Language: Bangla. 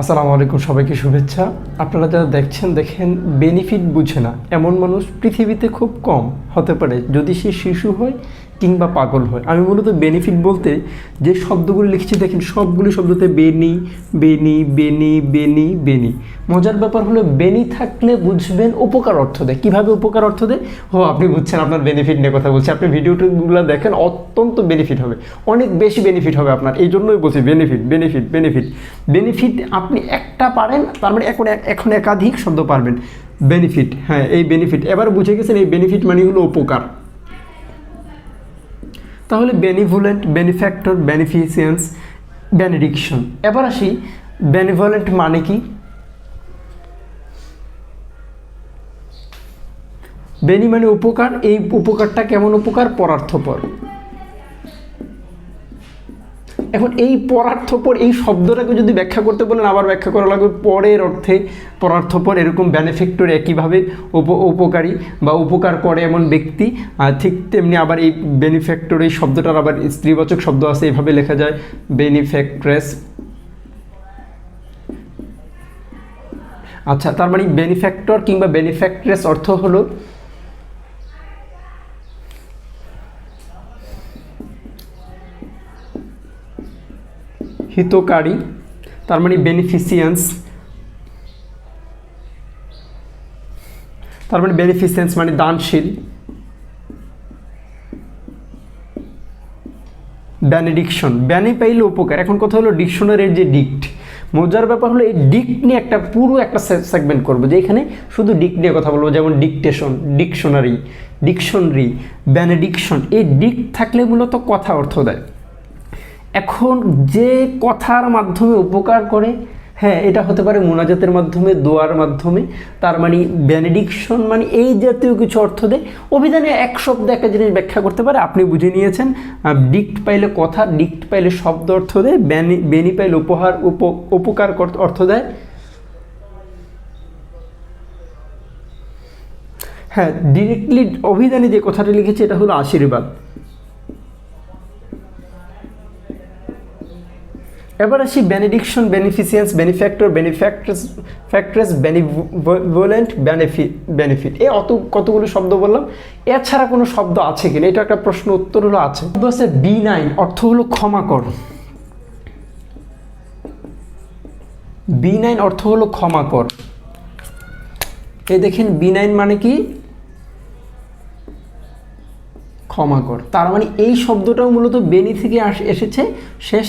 আসসালামু আলাইকুম, সবাইকে শুভেচ্ছা। আপনারা যারা দেখছেন, দেখেন বেনিফিট বুঝে না। এমন মানুষ পৃথিবীতে খুব কম হতে পারে। যদি সে শিশু হয় কিংবা পাগল হয়। আমি মূলত বেনিফিট বলতে যে শব্দগুলো লিখছি, দেখেন সবগুলি শব্দতে বেনি বেনি বেনি বেনি বেনি। মজার ব্যাপার হলো, বেনি থাকলে বুঝবেন উপকার অর্থ দেয়। কীভাবে উপকার অর্থ দেয়? ও আপনি বুঝছেন আপনার বেনিফিট নিয়ে কথা বলছি। আপনি ভিডিওগুলো দেখেন, অত্যন্ত বেনিফিট হবে। অনেক বেশি বেনিফিট হবে আপনার। এই জন্যই বলছি বেনিফিট বেনিফিট বেনিফিট বেনিফিট আপনি একটা পারেন, তার মানে এখন এখন একাধিক শব্দ পারবেন। বেনিফিট হ্যাঁ এই বেনিফিট এবার বুঝে গেছেন, এই বেনিফিট মানে হলো উপকার। তাহলে বেনিভুলেন্ট বেনিফ্যাক্টর বেনিফিসিয়েন্স বেনিডিকশন এবার আসি বেনিভোলেন্ট মানে কি? বেনি মানে উপকার, এই উপকারটা কেমন উপকার? পরার্থপর। এখন এই পরার্থপর, এই শব্দটাকে যদি ব্যাখ্যা করতে বলেন, আবার ব্যাখ্যা করা লাগবে পরের অর্থে পরার্থপর এরকম বেনিফেক্টর একইভাবে উপ, উপকারী বা উপকার করে এমন ব্যক্তি। ঠিক তেমনি আবার এই বেনিফ্যাক্টর এই শব্দটার আবার স্ত্রীবাচক শব্দ আছে এইভাবে লেখা যায় বেনিফ্যাক্ট্রেস আচ্ছা তার মানে বেনিফ্যাক্টর কিংবা বেনিফ্যাক্ট্রেস অর্থ হলো হিতকারী, তার মানে বেনিফিসিয়েন্স তার মানে বেনিফিসিয়েন্স মানে দানশীল ব্যানিডিকশন ব্যানি পাইলে উপকার। এখন কথা হলো ডিকশনারির যে ডিক্ট মজার ব্যাপার হলো এই ডিক্ট নিয়ে একটা পুরো একটা সেগমেন্ট করব, যে এখানে শুধু ডিক্ট নিয়ে কথা বলব, যেমন ডিকটেশন ডিকশনারি ডিকশনারি ব্যানিডিকশন এই ডিক্ট থাকলে মূলত কথা অর্থ দেয়। এখন যে কথার মাধ্যমে উপকার করে হ্যাঁ এটা হতে পারে মোনাজাতের মাধ্যমে, দোয়ার মাধ্যমে, তার মানে বেনেডিকশন মানে এই জাতীয় কিছু অর্থ দেয় অভিধানে এক শব্দ একটা জিনিস ব্যাখ্যা করতে পারে। আপনি বুঝে নিয়েছেন ডিক্ট পাইলে কথা ডিক্ট পাইলে শব্দ অর্থ দেয় বেনি বেনি পাইলে উপহার, উপ, উপকার অর্থ দেয়। হ্যাঁ ডিরেক্টলি অভিধানে যে কথাটা লিখেছে, এটা হলো আশীর্বাদ। এবার আসি benediction beneficence benefactor benefactress factress benevolent benefit benefit এই অত, কতগুলো শব্দ বললাম। এছাড়া কোনো শব্দ আছে কিনা? এটা একটা প্রশ্ন, উত্তর হলো আছে। শব্দ আছে বি নাইন অর্থ হলো ক্ষমা কর। বি নাইন অর্থ হলো ক্ষমা কর। এই দেখেন বি নাইন মানে কি? ক্ষমা কর। তার মানে এই শব্দটাও মূলত বেনি থেকে এসেছে। শেষ